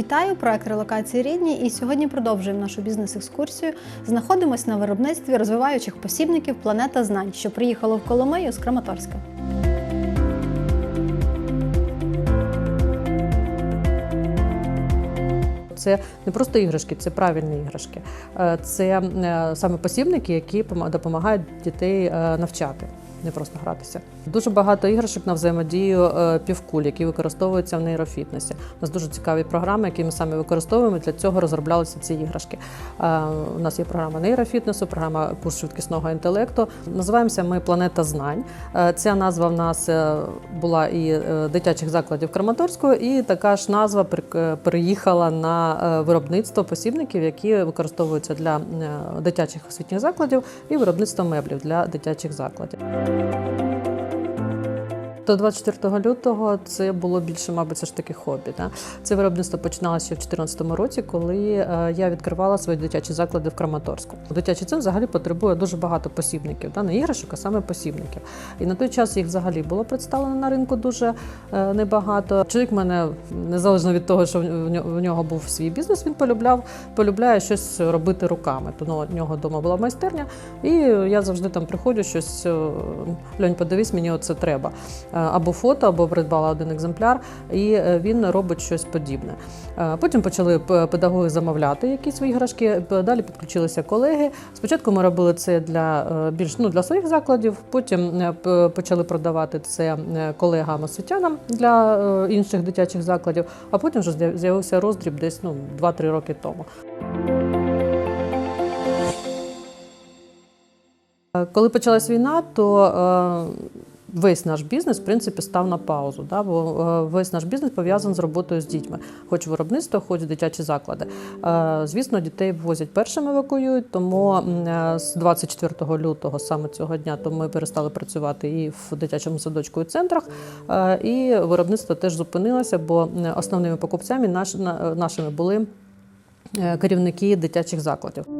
Вітаю, проект релокації рідні. І сьогодні продовжуємо нашу бізнес-екскурсію. Знаходимось на виробництві розвиваючих посібників Планета знань, що приїхало в Коломию з Краматорська. Це не просто іграшки, це правильні іграшки. Е, Це е, саме посібники, які пома- допомагають дітей е, навчати, не просто гратися. Дуже багато іграшок на взаємодію е, півкуль, які використовуються в нейрофітнесі. У нас дуже цікаві програми, які ми самі використовуємо. Для цього розроблялися ці іграшки. Е, У нас є програма нейрофітнесу, програма курс швидкісного інтелекту. Називаємося ми Планета знань. Е, Ця назва в нас була і дитячих закладів Краматорського, і така ж назва переїхала на виробництво посібників, які використовуються для дитячих освітніх закладів, і виробництво меблів для дитячих закладів. Música До 24 лютого це було більше, мабуть, ж таки хобі. Да? Це виробництво починалося в 2014 році, коли е, я відкривала свої дитячі заклади в Краматорську. Дитячий центр взагалі потребує дуже багато посібників, да? не іграшок, а саме посібників. І на той час їх взагалі було представлено на ринку дуже е, небагато. Чоловік мене незалежно від того, що в нього- був свій бізнес, він полюбляв, полюбляє щось робити руками. Тому у нього вдома була майстерня, і я завжди там приходжу щось. е, Льонь, подивись, мені оце треба. Е, Або фото, або придбала один екземпляр, і е, він робить щось подібне. Е, Потім почали педагоги замовляти якісь іграшки. Далі підключилися колеги. Спочатку ми робили це для більш ну для своїх закладів. Потім почали продавати це колегам освітянам для інших дитячих закладів. А потім вже з'явився роздріб десь ну 2-3 роки тому. Коли почалась війна, то весь наш бізнес в принципі став на паузу. Да? Бо е, весь наш бізнес пов'язаний з роботою з дітьми, хоч виробництво, хоч дитячі заклади. Е, Звісно, дітей ввозять першими евакуюють, тому е, з 24 лютого, саме цього дня, то ми перестали працювати і в дитячому садочку і центрах. І виробництво теж зупинилося, бо основними покупцями наш- на- нашими були керівники дитячих закладів.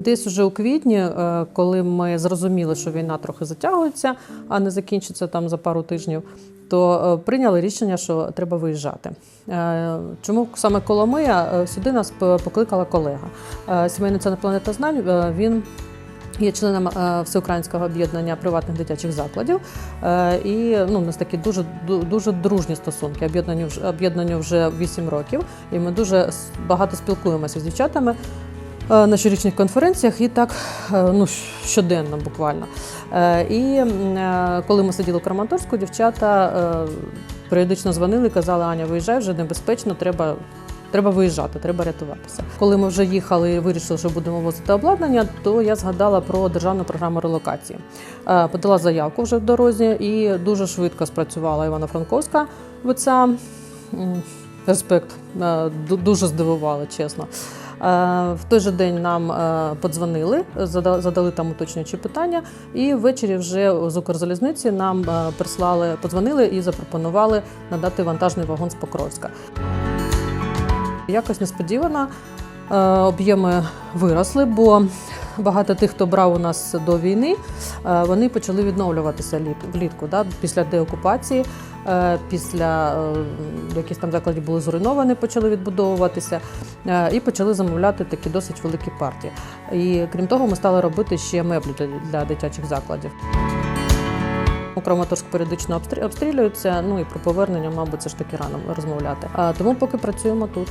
Десь уже у квітні, е, коли ми зрозуміли, що війна трохи затягується, а не закінчиться там за пару тижнів, то е, прийняли рішення, що треба виїжджати. Е, Чому саме Коломия? Сюди нас покликала колега. Сімейний центр планета знань. Він Є членом всеукраїнського об'єднання приватних дитячих закладів, і ну, у нас такі дуже дуже дружні стосунки. Об'єднанню вже об'єднанню вже 8 років, і ми дуже багато спілкуємося з дівчатами на щорічних конференціях і так е, ну, щоденно буквально. Е, І е, коли ми сиділи в Краматорську, дівчата е, періодично дзвонили і казали, Аня, виїжджай вже небезпечно, треба. Треба виїжджати, треба рятуватися. Коли ми вже їхали і вирішили, що будемо возити обладнання, то я згадала про державну програму релокації. Е, Подала заявку вже в дорозі і дуже швидко спрацювала Івано-Франковська ВЦА. Респект, Е, дуже здивували, чесно. Е, В той же день нам е, подзвонили, зада- задали там уточнюючі питання, і ввечері вже з Укрзалізниці нам е, прислали, подзвонили і запропонували надати вантажний вагон з Покровська. Якось несподівано об'єми виросли, бо багато тих, хто брав у нас до війни, вони почали відновлюватися літ- влітку, да, після деокупації, після е, якісь там закладів були зруйновані, почали відбудовуватися е, і почали замовляти такі досить великі партії. І крім того, ми стали робити ще меблі для, дитячих закладів. Краматорськ періодично обстрі- обстрілюються, ну і про повернення, мабуть, це ж таки рано розмовляти. А тому поки працюємо тут.